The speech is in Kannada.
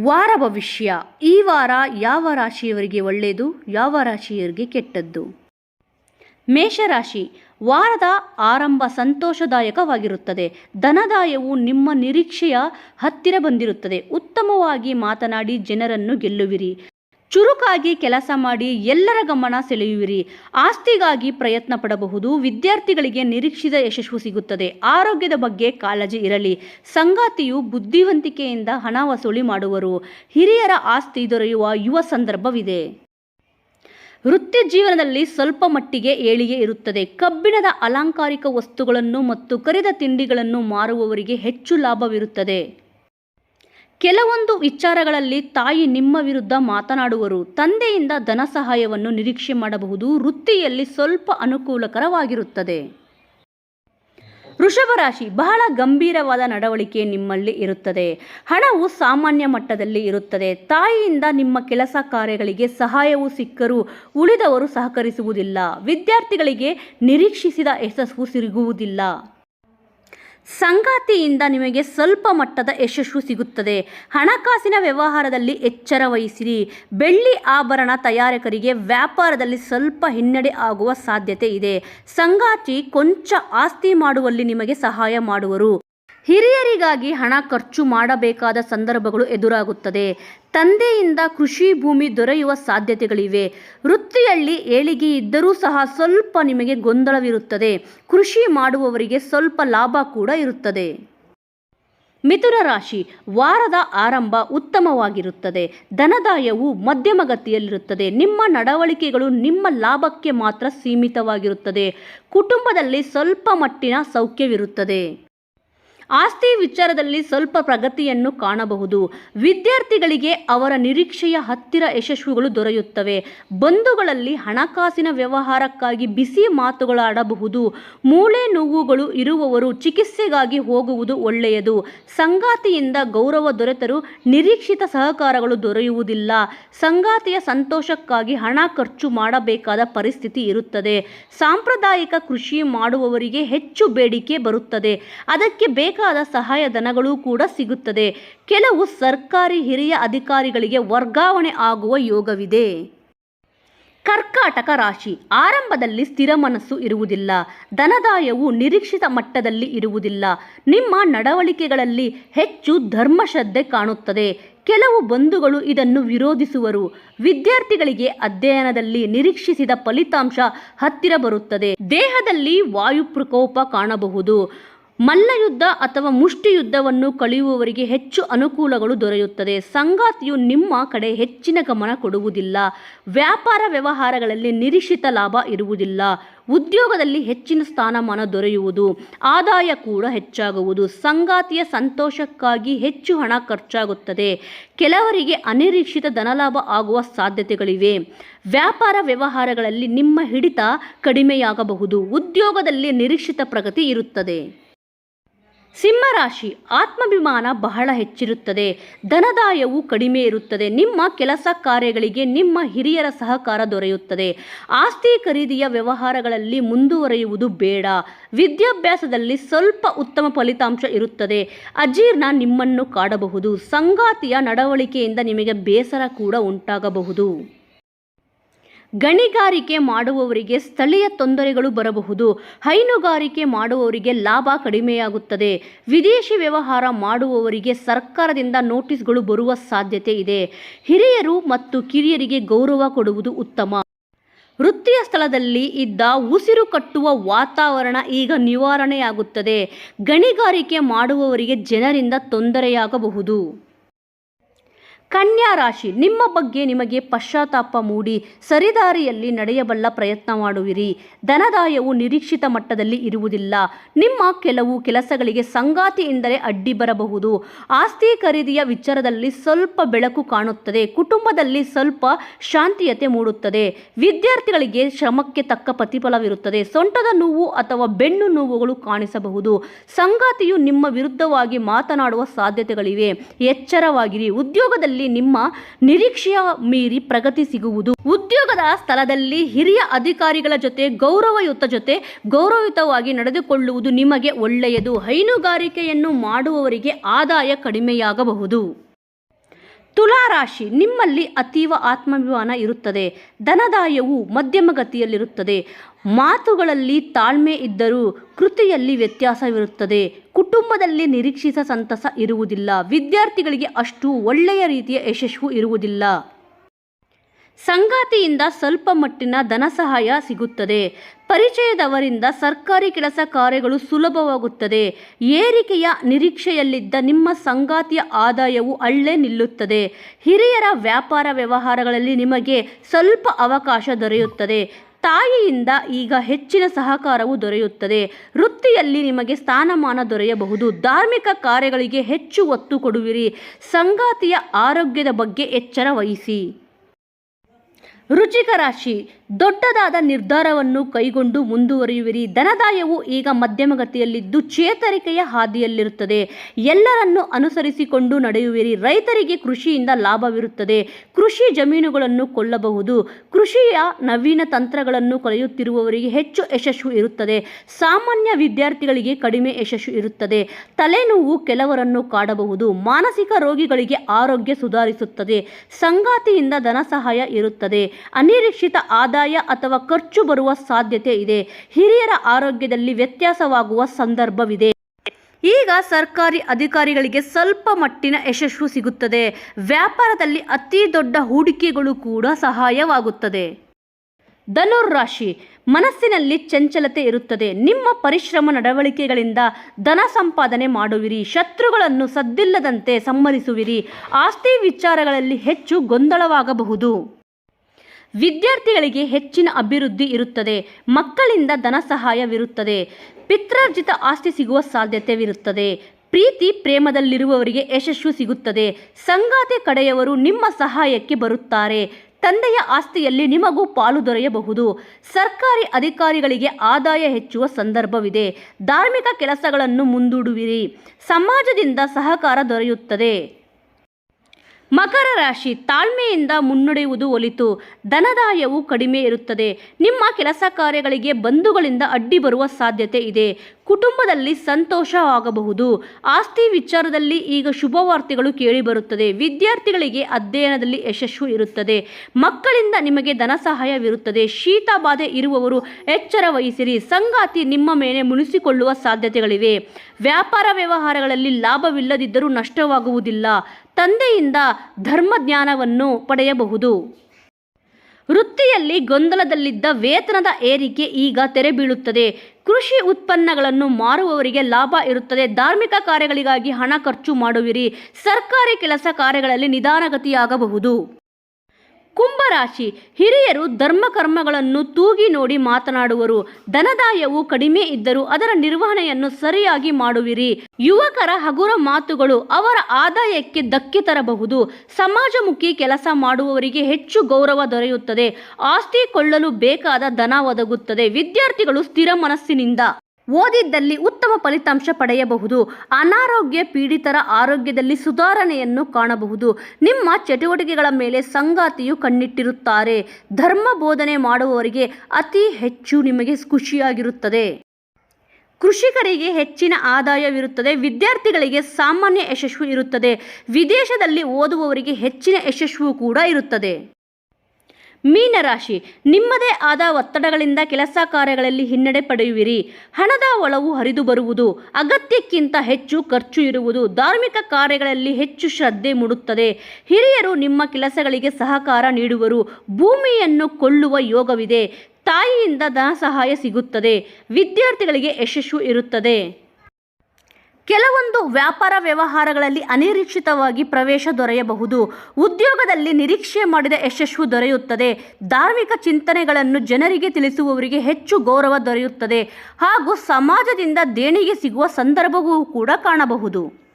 ವಾರ ಭವಿಷ್ಯ, ಈ ವಾರ ಯಾವ ರಾಶಿಯವರಿಗೆ ಒಳ್ಳೆಯದು, ಯಾವ ರಾಶಿಯವರಿಗೆ ಕೆಟ್ಟದ್ದು? ಮೇಷರಾಶಿ, ವಾರದ ಆರಂಭ ಸಂತೋಷದಾಯಕವಾಗಿರುತ್ತದೆ. ಧನದಾಯವು ನಿಮ್ಮ ನಿರೀಕ್ಷೆಯ ಹತ್ತಿರ ಬಂದಿರುತ್ತದೆ. ಉತ್ತಮವಾಗಿ ಮಾತನಾಡಿ ಜನರನ್ನು ಗೆಲ್ಲುವಿರಿ. ಚುರುಕಾಗಿ ಕೆಲಸ ಮಾಡಿ ಎಲ್ಲರ ಗಮನ ಸೆಳೆಯುವಿರಿ. ಆಸ್ತಿಗಾಗಿ ಪ್ರಯತ್ನ ಪಡಬಹುದು. ವಿದ್ಯಾರ್ಥಿಗಳಿಗೆ ನಿರೀಕ್ಷಿತ ಯಶಸ್ಸು ಸಿಗುತ್ತದೆ. ಆರೋಗ್ಯದ ಬಗ್ಗೆ ಕಾಳಜಿ ಇರಲಿ. ಸಂಗಾತಿಯು ಬುದ್ಧಿವಂತಿಕೆಯಿಂದ ಹಣ ವಸೂಲಿ ಮಾಡುವರು. ಹಿರಿಯರ ಆಸ್ತಿ ದೊರೆಯುವ ಯುವ ಸಂದರ್ಭವಿದೆ. ವೃತ್ತಿ ಜೀವನದಲ್ಲಿ ಸ್ವಲ್ಪ ಮಟ್ಟಿಗೆ ಏಳಿಗೆ ಇರುತ್ತದೆ. ಕಬ್ಬಿಣದ ಅಲಂಕಾರಿಕ ವಸ್ತುಗಳನ್ನು ಮತ್ತು ಕರಿದ ತಿಂಡಿಗಳನ್ನು ಮಾರುವವರಿಗೆ ಹೆಚ್ಚು ಲಾಭವಿರುತ್ತದೆ. ಕೆಲವೊಂದು ವಿಚಾರಗಳಲ್ಲಿ ತಾಯಿ ನಿಮ್ಮ ವಿರುದ್ಧ ಮಾತನಾಡುವರು. ತಂದೆಯಿಂದ ಧನ ಸಹಾಯವನ್ನು ನಿರೀಕ್ಷೆ ಮಾಡಬಹುದು. ವೃತ್ತಿಯಲ್ಲಿ ಸ್ವಲ್ಪ ಅನುಕೂಲಕರವಾಗಿರುತ್ತದೆ. ವೃಷಭ ರಾಶಿ, ಬಹಳ ಗಂಭೀರವಾದ ನಡವಳಿಕೆ ನಿಮ್ಮಲ್ಲಿ ಇರುತ್ತದೆ. ಹಣವು ಸಾಮಾನ್ಯ ಮಟ್ಟದಲ್ಲಿ ಇರುತ್ತದೆ. ತಾಯಿಯಿಂದ ನಿಮ್ಮ ಕೆಲಸ ಕಾರ್ಯಗಳಿಗೆ ಸಹಾಯವು ಸಿಕ್ಕರೂ ಉಳಿದವರು ಸಹಕರಿಸುವುದಿಲ್ಲ. ವಿದ್ಯಾರ್ಥಿಗಳಿಗೆ ನಿರೀಕ್ಷಿಸಿದ ಯಶಸ್ಸು ಸಿಗುವುದಿಲ್ಲ. ಸಂಗಾತಿಯಿಂದ ನಿಮಗೆ ಸ್ವಲ್ಪ ಮಟ್ಟದ ಯಶಸ್ಸು ಸಿಗುತ್ತದೆ. ಹಣಕಾಸಿನ ವ್ಯವಹಾರದಲ್ಲಿ ಎಚ್ಚರ ವಹಿಸಿರಿ. ಬೆಳ್ಳಿ ಆಭರಣ ತಯಾರಕರಿಗೆ ವ್ಯಾಪಾರದಲ್ಲಿ ಸ್ವಲ್ಪ ಹಿನ್ನಡೆ ಆಗುವ ಸಾಧ್ಯತೆ ಇದೆ. ಸಂಗಾತಿ ಕೊಂಚ ಆಸ್ತಿ ಮಾಡುವಲ್ಲಿ ನಿಮಗೆ ಸಹಾಯ ಮಾಡುವರು. ಹಿರಿಯರಿಗಾಗಿ ಹಣ ಖರ್ಚು ಮಾಡಬೇಕಾದ ಸಂದರ್ಭಗಳು ಎದುರಾಗುತ್ತದೆ. ತಂದೆಯಿಂದ ಕೃಷಿ ಭೂಮಿ ದೊರೆಯುವ ಸಾಧ್ಯತೆಗಳಿವೆ. ವೃತ್ತಿಯಲ್ಲಿ ಏಳಿಗೆ ಇದ್ದರೂ ಸಹ ಸ್ವಲ್ಪ ನಿಮಗೆ ಗೊಂದಲವಿರುತ್ತದೆ. ಕೃಷಿ ಮಾಡುವವರಿಗೆ ಸ್ವಲ್ಪ ಲಾಭ ಕೂಡ ಇರುತ್ತದೆ. ಮಿಥುನ ರಾಶಿ, ವಾರದ ಆರಂಭ ಉತ್ತಮವಾಗಿರುತ್ತದೆ. ಧನದಾಯವು ಮಧ್ಯಮಗತಿಯಲ್ಲಿರುತ್ತದೆ. ನಿಮ್ಮ ನಡವಳಿಕೆಗಳು ನಿಮ್ಮ ಲಾಭಕ್ಕೆ ಮಾತ್ರ ಸೀಮಿತವಾಗಿರುತ್ತದೆ. ಕುಟುಂಬದಲ್ಲಿ ಸ್ವಲ್ಪ ಮಟ್ಟಿನ ಸೌಖ್ಯವಿರುತ್ತದೆ. ಆಸ್ತಿ ವಿಚಾರದಲ್ಲಿ ಸ್ವಲ್ಪ ಪ್ರಗತಿಯನ್ನು ಕಾಣಬಹುದು. ವಿದ್ಯಾರ್ಥಿಗಳಿಗೆ ಅವರ ನಿರೀಕ್ಷೆಯ ಹತ್ತಿರ ಯಶಸ್ಸುಗಳು ದೊರೆಯುತ್ತವೆ. ಬಂಧುಗಳಲ್ಲಿ ಹಣಕಾಸಿನ ವ್ಯವಹಾರಕ್ಕಾಗಿ ಬಿಸಿ ಮಾತುಗಳಾಡಬಹುದು ಮೂಳೆ ನೋವುಗಳು ಇರುವವರು ಚಿಕಿತ್ಸೆಗಾಗಿ ಹೋಗುವುದು ಒಳ್ಳೆಯದು. ಸಂಗಾತಿಯಿಂದ ಗೌರವ ದೊರೆತರೂ ನಿರೀಕ್ಷಿತ ಸಹಕಾರಗಳು ದೊರೆಯುವುದಿಲ್ಲ. ಸಂಗಾತಿಯ ಸಂತೋಷಕ್ಕಾಗಿ ಹಣ ಖರ್ಚು ಮಾಡಬೇಕಾದ ಪರಿಸ್ಥಿತಿ ಇರುತ್ತದೆ. ಸಾಂಪ್ರದಾಯಿಕ ಕೃಷಿ ಮಾಡುವವರಿಗೆ ಹೆಚ್ಚು ಬೇಡಿಕೆ ಬರುತ್ತದೆ. ಅದಕ್ಕೆ ಬೇಕಾದ ಸಹಾಯಧನಗಳು ಕೂಡ ಸಿಗುತ್ತದೆ. ಕೆಲವು ಸರ್ಕಾರಿ ಹಿರಿಯ ಅಧಿಕಾರಿಗಳಿಗೆ ವರ್ಗಾವಣೆ ಆಗುವ ಯೋಗವಿದೆ. ಕರ್ಕಾಟಕ ರಾಶಿ. ಆರಂಭದಲ್ಲಿ ಸ್ಥಿರ ಮನಸ್ಸು ಇರುವುದಿಲ್ಲ. ಧನದಾಯವು ನಿರೀಕ್ಷಿತ ಮಟ್ಟದಲ್ಲಿ ಇರುವುದಿಲ್ಲ. ನಿಮ್ಮ ನಡವಳಿಕೆಗಳಲ್ಲಿ ಹೆಚ್ಚು ಧರ್ಮಶ್ರದ್ಧೆ ಕಾಣುತ್ತದೆ. ಕೆಲವು ಬಂಧುಗಳು ಇದನ್ನು ವಿರೋಧಿಸುವರು. ವಿದ್ಯಾರ್ಥಿಗಳಿಗೆ ಅಧ್ಯಯನದಲ್ಲಿ ನಿರೀಕ್ಷಿಸಿದ ಫಲಿತಾಂಶ ಹತ್ತಿರ ಬರುತ್ತದೆ. ದೇಹದಲ್ಲಿ ವಾಯು ಪ್ರಕೋಪ ಕಾಣಬಹುದು. ಮಲ್ಲಯುದ್ಧ ಅಥವಾ ಮುಷ್ಟಿಯುದ್ಧವನ್ನು ಕಳೆಯುವವರಿಗೆ ಹೆಚ್ಚು ಅನುಕೂಲಗಳು ದೊರೆಯುತ್ತದೆ. ಸಂಗಾತಿಯು ನಿಮ್ಮ ಕಡೆ ಹೆಚ್ಚಿನ ಗಮನ ಕೊಡುವುದಿಲ್ಲ. ವ್ಯಾಪಾರ ವ್ಯವಹಾರಗಳಲ್ಲಿ ನಿರೀಕ್ಷಿತ ಲಾಭ ಇರುವುದಿಲ್ಲ. ಉದ್ಯೋಗದಲ್ಲಿ ಹೆಚ್ಚಿನ ಸ್ಥಾನಮಾನ ದೊರೆಯುವುದು, ಆದಾಯ ಕೂಡ ಹೆಚ್ಚಾಗುವುದು. ಸಂಗಾತಿಯ ಸಂತೋಷಕ್ಕಾಗಿ ಹೆಚ್ಚು ಹಣ ಖರ್ಚಾಗುತ್ತದೆ. ಕೆಲವರಿಗೆ ಅನಿರೀಕ್ಷಿತ ಧನಲಾಭ ಆಗುವ ಸಾಧ್ಯತೆಗಳಿವೆ. ವ್ಯಾಪಾರ ವ್ಯವಹಾರಗಳಲ್ಲಿ ನಿಮ್ಮ ಹಿಡಿತ ಕಡಿಮೆಯಾಗಬಹುದು. ಉದ್ಯೋಗದಲ್ಲಿ ನಿರೀಕ್ಷಿತ ಪ್ರಗತಿ ಇರುತ್ತದೆ. ಸಿಂಹರಾಶಿ ಆತ್ಮಾಭಿಮಾನ ಬಹಳ ಹೆಚ್ಚಿರುತ್ತದೆ. ಧನದಾಯವು ಕಡಿಮೆ ಇರುತ್ತದೆ. ನಿಮ್ಮ ಕೆಲಸ ಕಾರ್ಯಗಳಿಗೆ ನಿಮ್ಮ ಹಿರಿಯರ ಸಹಕಾರ ದೊರೆಯುತ್ತದೆ. ಆಸ್ತಿ ಖರೀದಿಯ ವ್ಯವಹಾರಗಳಲ್ಲಿ ಮುಂದುವರಿಯುವುದು ಬೇಡ. ವಿದ್ಯಾಭ್ಯಾಸದಲ್ಲಿ ಸ್ವಲ್ಪ ಉತ್ತಮ ಫಲಿತಾಂಶ ಇರುತ್ತದೆ. ಅಜೀರ್ಣ ನಿಮ್ಮನ್ನು ಕಾಡಬಹುದು. ಸಂಗಾತಿಯ ನಡವಳಿಕೆಯಿಂದ ನಿಮಗೆ ಬೇಸರ ಕೂಡ ಉಂಟಾಗಬಹುದು. ಗಣಿಗಾರಿಕೆ ಮಾಡುವವರಿಗೆ ಸ್ಥಳೀಯ ತೊಂದರೆಗಳು ಬರಬಹುದು. ಹೈನುಗಾರಿಕೆ ಮಾಡುವವರಿಗೆ ಲಾಭ ಕಡಿಮೆಯಾಗುತ್ತದೆ. ವಿದೇಶಿ ವ್ಯವಹಾರ ಮಾಡುವವರಿಗೆ ಸರ್ಕಾರದಿಂದ ನೋಟಿಸ್ಗಳು ಬರುವ ಸಾಧ್ಯತೆ ಇದೆ. ಹಿರಿಯರು ಮತ್ತು ಕಿರಿಯರಿಗೆ ಗೌರವ ಕೊಡುವುದು ಉತ್ತಮ. ವೃತ್ತಿಯ ಸ್ಥಳದಲ್ಲಿ ಇದ್ದ ಉಸಿರು ಕಟ್ಟುವ ವಾತಾವರಣ ಈಗ ನಿವಾರಣೆಯಾಗುತ್ತದೆ. ಗಣಿಗಾರಿಕೆ ಮಾಡುವವರಿಗೆ ಜನರಿಂದ ತೊಂದರೆಯಾಗಬಹುದು. ಕನ್ಯಾ ರಾಶಿ, ನಿಮ್ಮ ಬಗ್ಗೆ ನಿಮಗೆ ಪಶ್ಚಾತ್ತಾಪ ಮೂಡಿ, ಸರಿದಾರಿಯಲ್ಲಿ ನಡೆಯಬಲ್ಲ ಪ್ರಯತ್ನ ಮಾಡುವಿರಿ. ಧನದಾಯವು ನಿರೀಕ್ಷಿತ ಮಟ್ಟದಲ್ಲಿ ಇರುವುದಿಲ್ಲ. ನಿಮ್ಮ ಕೆಲವು ಕೆಲಸಗಳಿಗೆ ಸಂಗಾತಿಯಿಂದಲೇ ಅಡ್ಡಿ ಬರಬಹುದು. ಆಸ್ತಿ ಖರೀದಿಯ ವಿಚಾರದಲ್ಲಿ ಸ್ವಲ್ಪ ಬೆಳಕು ಕಾಣುತ್ತದೆ. ಕುಟುಂಬದಲ್ಲಿ ಸ್ವಲ್ಪ ಶಾಂತಿಯತೆ ಮೂಡುತ್ತದೆ. ವಿದ್ಯಾರ್ಥಿಗಳಿಗೆ ಶ್ರಮಕ್ಕೆ ತಕ್ಕ ಪ್ರತಿಫಲವಿರುತ್ತದೆ. ಸೊಂಟದ ನೋವು ಅಥವಾ ಬೆನ್ನು ನೋವುಗಳು ಕಾಣಿಸಬಹುದು. ಸಂಗಾತಿಯು ನಿಮ್ಮ ವಿರುದ್ಧವಾಗಿ ಮಾತನಾಡುವ ಸಾಧ್ಯತೆಗಳಿವೆ. ಎಚ್ಚರವಾಗಿರಿ. ಉದ್ಯೋಗದಲ್ಲಿ ನಿಮ್ಮ ನಿರೀಕ್ಷೆಯ ಮೀರಿ ಪ್ರಗತಿ ಸಿಗುವುದು. ಉದ್ಯೋಗದ ಸ್ಥಳದಲ್ಲಿ ಹಿರಿಯ ಅಧಿಕಾರಿಗಳ ಜೊತೆ, ಗೌರವಯುತ ಜೊತೆ, ಗೌರವಯುತವಾಗಿ ನಡೆದುಕೊಳ್ಳುವುದು ನಿಮಗೆ ಒಳ್ಳೆಯದು. ಹೈನುಗಾರಿಕೆಯನ್ನು ಮಾಡುವವರಿಗೆ ಆದಾಯ ಕಡಿಮೆಯಾಗಬಹುದು. ತುಲಾರಾಶಿ ನಿಮ್ಮಲ್ಲಿ ಅತೀವ ಆತ್ಮಾಭಿಮಾನ ಇರುತ್ತದೆ. ಧನದಾಯವು ಮಧ್ಯಮ ಗತಿಯಲ್ಲಿರುತ್ತದೆ ಮಾತುಗಳಲ್ಲಿ ತಾಳ್ಮೆ ಇದ್ದರೂ ಕೃತಿಯಲ್ಲಿ ವ್ಯತ್ಯಾಸವಿರುತ್ತದೆ. ಕುಟುಂಬದಲ್ಲಿ ನಿರೀಕ್ಷಿತ ಸಂತಸ ಇರುವುದಿಲ್ಲ. ವಿದ್ಯಾರ್ಥಿಗಳಿಗೆ ಅಷ್ಟು ಒಳ್ಳೆಯ ರೀತಿಯ ಯಶಸ್ಸು ಇರುವುದಿಲ್ಲ. ಸಂಗಾತಿಯಿಂದ ಸ್ವಲ್ಪ ಮಟ್ಟಿನ ಧನ ಸಹಾಯ ಸಿಗುತ್ತದೆ. ಪರಿಚಯದವರಿಂದ ಸರ್ಕಾರಿ ಕೆಲಸ ಕಾರ್ಯಗಳು ಸುಲಭವಾಗುತ್ತದೆ. ಏರಿಕೆಯ ನಿರೀಕ್ಷೆಯಲ್ಲಿದ್ದ ನಿಮ್ಮ ಸಂಗಾತಿಯ ಆದಾಯವು ಅಳ್ಳೇ ನಿಲ್ಲುತ್ತದೆ. ಹಿರಿಯರ ವ್ಯಾಪಾರ ವ್ಯವಹಾರಗಳಲ್ಲಿ ನಿಮಗೆ ಸ್ವಲ್ಪ ಅವಕಾಶ ದೊರೆಯುತ್ತದೆ. ತಾಯಿಯಿಂದ ಈಗ ಹೆಚ್ಚಿನ ಸಹಕಾರವು ದೊರೆಯುತ್ತದೆ. ವೃತ್ತಿಯಲ್ಲಿ ನಿಮಗೆ ಸ್ಥಾನಮಾನ ದೊರೆಯಬಹುದು. ಧಾರ್ಮಿಕ ಕಾರ್ಯಗಳಿಗೆ ಹೆಚ್ಚು ಒತ್ತು ಕೊಡುವಿರಿ. ಸಂಗಾತಿಯ ಆರೋಗ್ಯದ ಬಗ್ಗೆ ಎಚ್ಚರ ವಹಿಸಿ. ರುಚಿಕ ರಾಶಿ. ದೊಡ್ಡದಾದ ನಿರ್ಧಾರವನ್ನು ಕೈಗೊಂಡು ಮುಂದುವರಿಯುವಿರಿ. ಧನದಾಯವು ಈಗ ಮಧ್ಯಮಗತಿಯಲ್ಲಿದ್ದು ಚೇತರಿಕೆಯ ಹಾದಿಯಲ್ಲಿರುತ್ತದೆ. ಎಲ್ಲರನ್ನು ಅನುಸರಿಸಿಕೊಂಡು ನಡೆಯುವಿರಿ. ರೈತರಿಗೆ ಕೃಷಿಯಿಂದ ಲಾಭವಿರುತ್ತದೆ. ಕೃಷಿ ಜಮೀನುಗಳನ್ನು ಕೊಳ್ಳಬಹುದು. ಕೃಷಿಯ ನವೀನ ತಂತ್ರಗಳನ್ನು ಕಲಿಯುತ್ತಿರುವವರಿಗೆ ಹೆಚ್ಚು ಯಶಸ್ಸು ಇರುತ್ತದೆ. ಸಾಮಾನ್ಯ ವಿದ್ಯಾರ್ಥಿಗಳಿಗೆ ಕಡಿಮೆ ಯಶಸ್ಸು ಇರುತ್ತದೆ. ತಲೆನೋವು ಕೆಲವರನ್ನು ಕಾಡಬಹುದು. ಮಾನಸಿಕ ರೋಗಿಗಳಿಗೆ ಆರೋಗ್ಯ ಸುಧಾರಿಸುತ್ತದೆ. ಸಂಗಾತಿಯಿಂದ ಧನ ಸಹಾಯ ಇರುತ್ತದೆ. ಅನಿರೀಕ್ಷಿತ ಆದಾಯ ಅಥವಾ ಖರ್ಚು ಬರುವ ಸಾಧ್ಯತೆ ಇದೆ. ಹಿರಿಯರ ಆರೋಗ್ಯದಲ್ಲಿ ವ್ಯತ್ಯಾಸವಾಗುವ ಸಂದರ್ಭವಿದೆ. ಈಗ ಸರ್ಕಾರಿ ಅಧಿಕಾರಿಗಳಿಗೆ ಸ್ವಲ್ಪ ಮಟ್ಟಿನ ಯಶಸ್ಸು ಸಿಗುತ್ತದೆ. ವ್ಯಾಪಾರದಲ್ಲಿ ಅತಿ ದೊಡ್ಡ ಹೂಡಿಕೆಗಳು ಕೂಡ ಸಹಾಯವಾಗುತ್ತದೆ. ಧನುರ್ರಾಶಿ ಮನಸ್ಸಿನಲ್ಲಿ ಚಂಚಲತೆ ಇರುತ್ತದೆ. ನಿಮ್ಮ ಪರಿಶ್ರಮ ನಡವಳಿಕೆಗಳಿಂದ ಧನ ಸಂಪಾದನೆ ಮಾಡುವಿರಿ. ಶತ್ರುಗಳನ್ನು ಸದ್ದಿಲ್ಲದಂತೆ ಸಮ್ಮರಿಸುವಿರಿ ಆಸ್ತಿ ವಿಚಾರಗಳಲ್ಲಿ ಹೆಚ್ಚು ಗೊಂದಲವಾಗಬಹುದು. ವಿದ್ಯಾರ್ಥಿಗಳಿಗೆ ಹೆಚ್ಚಿನ ಅಭಿವೃದ್ಧಿ ಇರುತ್ತದೆ. ಮಕ್ಕಳಿಂದ ಧನ ಸಹಾಯವಿರುತ್ತದೆ. ಪಿತ್ರಾರ್ಜಿತ ಆಸ್ತಿ ಸಿಗುವ ಸಾಧ್ಯತೆವಿರುತ್ತದೆ. ಪ್ರೀತಿ ಪ್ರೇಮದಲ್ಲಿರುವವರಿಗೆ ಯಶಸ್ಸು ಸಿಗುತ್ತದೆ. ಸಂಗಾತಿ ಕಡೆಯವರು ನಿಮ್ಮ ಸಹಾಯಕ್ಕೆ ಬರುತ್ತಾರೆ. ತಂದೆಯ ಆಸ್ತಿಯಲ್ಲಿ ನಿಮಗೂ ಪಾಲು ದೊರೆಯಬಹುದು. ಸರ್ಕಾರಿ ಅಧಿಕಾರಿಗಳಿಗೆ ಆದಾಯ ಹೆಚ್ಚುವ ಸಂದರ್ಭವಿದೆ. ಧಾರ್ಮಿಕ ಕೆಲಸಗಳನ್ನು ಮುಂದೂಡುವಿರಿ. ಸಮಾಜದಿಂದ ಸಹಕಾರ ದೊರೆಯುತ್ತದೆ. ಮಕರ ರಾಶಿ ತಾಳ್ಮೆಯಿಂದ ಮುನ್ನಡೆಯುವುದು ಒಲಿತು. ಧನದಾಯವು ಕಡಿಮೆ ಇರುತ್ತದೆ. ನಿಮ್ಮ ಕೆಲಸ ಕಾರ್ಯಗಳಿಗೆ ಬಂಧುಗಳಿಂದ ಅಡ್ಡಿ ಬರುವ ಸಾಧ್ಯತೆ ಇದೆ. ಕುಟುಂಬದಲ್ಲಿ ಸಂತೋಷವಾಗಬಹುದು. ಆಸ್ತಿ ವಿಚಾರದಲ್ಲಿ ಈಗ ಶುಭವಾರ್ತೆಗಳು ಕೇಳಿಬರುತ್ತದೆ. ವಿದ್ಯಾರ್ಥಿಗಳಿಗೆ ಅಧ್ಯಯನದಲ್ಲಿ ಯಶಸ್ಸು ಇರುತ್ತದೆ. ಮಕ್ಕಳಿಂದ ನಿಮಗೆ ಧನ ಸಹಾಯವಿರುತ್ತದೆ. ಶೀತ ಬಾಧೆ ಇರುವವರು ಎಚ್ಚರ ವಹಿಸಿರಿ. ಸಂಗಾತಿ ನಿಮ್ಮ ಮೇಲೆ ಮುನಿಸಿಕೊಳ್ಳುವ ಸಾಧ್ಯತೆಗಳಿವೆ. ವ್ಯಾಪಾರ ವ್ಯವಹಾರಗಳಲ್ಲಿ ಲಾಭವಿಲ್ಲದಿದ್ದರೂ ನಷ್ಟವಾಗುವುದಿಲ್ಲ. ತಂದೆಯಿಂದ ಧರ್ಮ ಜ್ಞಾನವನ್ನು ಪಡೆಯಬಹುದು. ವೃತ್ತಿಯಲ್ಲಿ ಗೊಂದಲದಲ್ಲಿದ್ದ ವೇತನದ ಏರಿಕೆ ಈಗ ತೆರೆ ಬೀಳುತ್ತದೆ ಕೃಷಿ ಉತ್ಪನ್ನಗಳನ್ನು ಮಾರುವವರಿಗೆ ಲಾಭ ಇರುತ್ತದೆ. ಧಾರ್ಮಿಕ ಕಾರ್ಯಗಳಿಗಾಗಿ ಹಣ ಖರ್ಚು ಮಾಡುವಿರಿ. ಸರ್ಕಾರಿ ಕೆಲಸ ಕಾರ್ಯಗಳಲ್ಲಿ ನಿಧಾನಗತಿಯಾಗಬಹುದು. ಕುಂಭರಾಶಿ ಹಿರಿಯರು ಧರ್ಮ ಕರ್ಮಗಳನ್ನು ತೂಗಿ ನೋಡಿ ಮಾತನಾಡುವರು. ಧನದಾಯವು ಕಡಿಮೆ ಇದ್ದರೂ ಅದರ ನಿರ್ವಹಣೆಯನ್ನು ಸರಿಯಾಗಿ ಮಾಡುವಿರಿ. ಯುವಕರ ಹಗುರ ಮಾತುಗಳು ಅವರ ಆದಾಯಕ್ಕೆ ಧಕ್ಕೆ ತರಬಹುದು. ಸಮಾಜಮುಖಿ ಕೆಲಸ ಮಾಡುವವರಿಗೆ ಹೆಚ್ಚು ಗೌರವ ದೊರೆಯುತ್ತದೆ. ಆಸ್ತಿ ಕೊಳ್ಳಲು ಬೇಕಾದ ಧನ ಒದಗುತ್ತದೆ. ವಿದ್ಯಾರ್ಥಿಗಳು ಸ್ಥಿರ ಮನಸ್ಸಿನಿಂದ ಓದಿದ್ದಲ್ಲಿ ಉತ್ತಮ ಫಲಿತಾಂಶ ಪಡೆಯಬಹುದು. ಅನಾರೋಗ್ಯ ಪೀಡಿತರ ಆರೋಗ್ಯದಲ್ಲಿ ಸುಧಾರಣೆಯನ್ನು ಕಾಣಬಹುದು. ನಿಮ್ಮ ಚಟುವಟಿಕೆಗಳ ಮೇಲೆ ಸಂಗಾತಿಯು ಕಣ್ಣಿಟ್ಟಿರುತ್ತಾರೆ. ಧರ್ಮ ಬೋಧನೆ ಮಾಡುವವರಿಗೆ ಅತಿ ಹೆಚ್ಚು ನಿಮಗೆ ಖುಷಿಯಾಗಿರುತ್ತದೆ. ಕೃಷಿಕರಿಗೆ ಹೆಚ್ಚಿನ ಆದಾಯವಿರುತ್ತದೆ. ವಿದ್ಯಾರ್ಥಿಗಳಿಗೆ ಸಾಮಾನ್ಯ ಯಶಸ್ಸು ಇರುತ್ತದೆ. ವಿದೇಶದಲ್ಲಿ ಓದುವವರಿಗೆ ಹೆಚ್ಚಿನ ಯಶಸ್ಸು ಕೂಡ ಇರುತ್ತದೆ. ಮೀನರಾಶಿ, ನಿಮ್ಮದೇ ಆದ ಒತ್ತಡಗಳಿಂದ ಕೆಲಸ ಕಾರ್ಯಗಳಲ್ಲಿ ಹಿನ್ನಡೆ ಪಡೆಯುವಿರಿ. ಹಣದ ಒಳವು ಹರಿದು ಬರುವುದು, ಅಗತ್ಯಕ್ಕಿಂತ ಹೆಚ್ಚು ಖರ್ಚು ಇರುವುದು ಧಾರ್ಮಿಕ ಕಾರ್ಯಗಳಲ್ಲಿ ಹೆಚ್ಚು ಶ್ರದ್ಧೆ ಮೂಡುತ್ತದೆ. ಹಿರಿಯರು ನಿಮ್ಮ ಕೆಲಸಗಳಿಗೆ ಸಹಕಾರ ನೀಡುವರು, ಭೂಮಿಯನ್ನು ಕೊಳ್ಳುವ ಯೋಗವಿದೆ, ತಾಯಿಯಿಂದ ಧನ ಸಹಾಯ ಸಿಗುತ್ತದೆ, ವಿದ್ಯಾರ್ಥಿಗಳಿಗೆ ಯಶಸ್ಸು ಇರುತ್ತದೆ. ಕೆಲವೊಂದು ವ್ಯಾಪಾರ ವ್ಯವಹಾರಗಳಲ್ಲಿ ಅನಿರೀಕ್ಷಿತವಾಗಿ ಪ್ರವೇಶ ದೊರೆಯಬಹುದು. ಉದ್ಯೋಗದಲ್ಲಿ ನಿರೀಕ್ಷೆ ಮಾಡಿದ ಯಶಸ್ಸು ದೊರೆಯುತ್ತದೆ. ಧಾರ್ಮಿಕ ಚಿಂತನೆಗಳನ್ನು ಜನರಿಗೆ ತಿಳಿಸುವವರಿಗೆ ಹೆಚ್ಚು ಗೌರವ ದೊರೆಯುತ್ತದೆ. ಹಾಗೂ ಸಮಾಜದಿಂದ ದೇಣಿಗೆ ಸಿಗುವ ಸಂದರ್ಭವೂ ಕೂಡ ಕಾಣಬಹುದು.